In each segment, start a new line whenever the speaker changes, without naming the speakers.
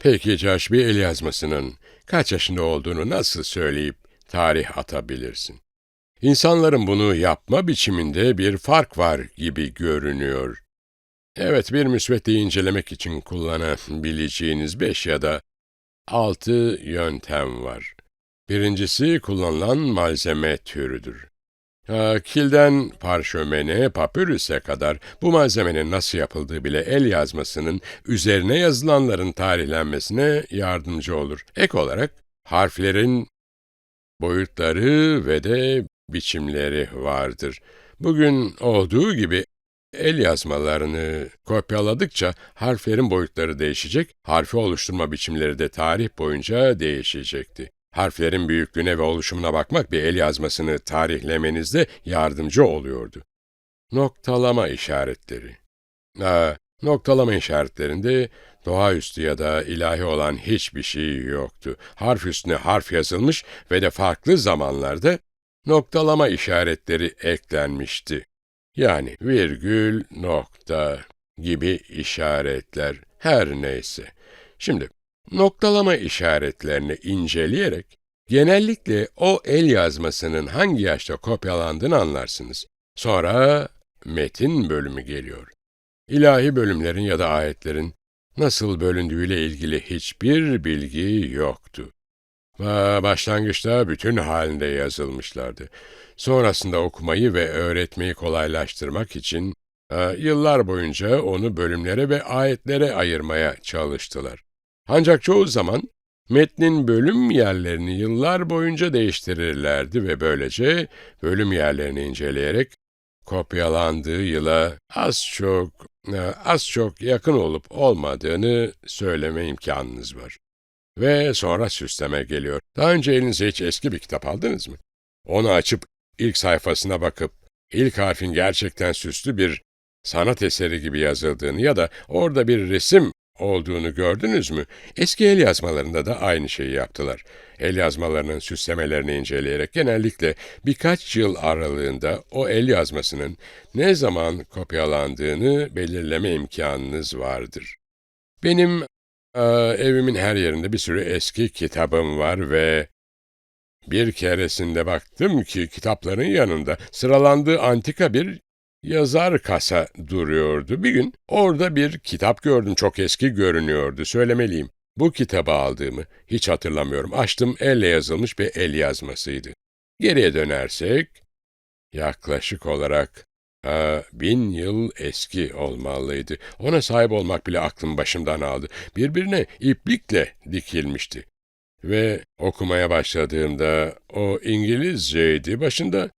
Peki Josh, bir el yazmasının kaç yaşında olduğunu nasıl söyleyip tarih atabilirsin? İnsanların bunu yapma biçiminde bir fark var gibi görünüyor. Evet, bir müsveddeyi incelemek için kullanabileceğiniz beş ya da altı yöntem var. Birincisi kullanılan malzeme türüdür. Ha, Kilden parşömene, papyrüse kadar bu malzemenin nasıl yapıldığı bile el yazmasının üzerine yazılanların tarihlenmesine yardımcı olur. Ek olarak harflerin boyutları ve de biçimleri vardır. Bugün olduğu gibi el yazmalarını kopyaladıkça harflerin boyutları değişecek, harfi oluşturma biçimleri de tarih boyunca değişecekti. Harflerin büyüklüğüne ve oluşumuna bakmak bir el yazmasını tarihlemenizde yardımcı oluyordu. Noktalama işaretleri Aa, Noktalama işaretlerinde doğaüstü ya da ilahi olan hiçbir şey yoktu. Harf üstüne harf yazılmış ve de farklı zamanlarda noktalama işaretleri eklenmişti. Yani virgül, nokta gibi işaretler her neyse. Şimdi noktalama işaretlerini inceleyerek genellikle o el yazmasının hangi yaşta kopyalandığını anlarsınız. Sonra metin bölümü geliyor. İlahi bölümlerin ya da ayetlerin nasıl bölündüğüyle ilgili hiçbir bilgi yoktu. Başlangıçta bütün halinde yazılmışlardı. Sonrasında okumayı ve öğretmeyi kolaylaştırmak için e, yıllar boyunca onu bölümlere ve ayetlere ayırmaya çalıştılar. Ancak çoğu zaman metnin bölüm yerlerini yıllar boyunca değiştirirlerdi ve böylece bölüm yerlerini inceleyerek kopyalandığı yıla az çok e, az çok yakın olup olmadığını söyleme imkanınız var. Ve sonra süsleme geliyor. Daha önce elinize hiç eski bir kitap aldınız mı? Onu açıp ilk sayfasına bakıp ilk harfin gerçekten süslü bir sanat eseri gibi yazıldığını ya da orada bir resim olduğunu gördünüz mü? Eski el yazmalarında da aynı şeyi yaptılar. El yazmalarının süslemelerini inceleyerek genellikle birkaç yıl aralığında o el yazmasının ne zaman kopyalandığını belirleme imkanınız vardır. Benim eee, evimin her yerinde bir sürü eski kitabım var ve bir keresinde baktım ki kitapların yanında sıralandığı antika bir yazar kasa duruyordu. Bir gün orada bir kitap gördüm, çok eski görünüyordu, söylemeliyim. Bu kitabı aldığımı hiç hatırlamıyorum. Açtım, elle yazılmış bir el yazmasıydı. Geriye dönersek, yaklaşık olarak ha, bin yıl eski olmalıydı. Ona sahip olmak bile aklım başımdan aldı. Birbirine iplikle dikilmişti. Ve okumaya başladığımda o İngilizceydi. Başında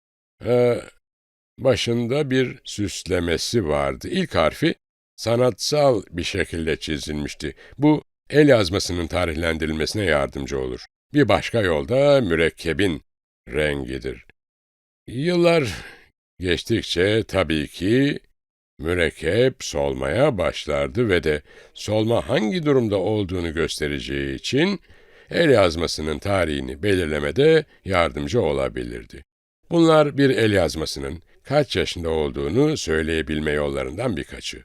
başında bir süslemesi vardı. İlk harfi sanatsal bir şekilde çizilmişti. Bu el yazmasının tarihlendirilmesine yardımcı olur. Bir başka yolda mürekkebin rengidir. Yıllar geçtikçe tabii ki mürekkep solmaya başlardı ve de solma hangi durumda olduğunu göstereceği için el yazmasının tarihini belirlemede yardımcı olabilirdi. Bunlar bir el yazmasının kaç yaşında olduğunu söyleyebilme yollarından birkaçı.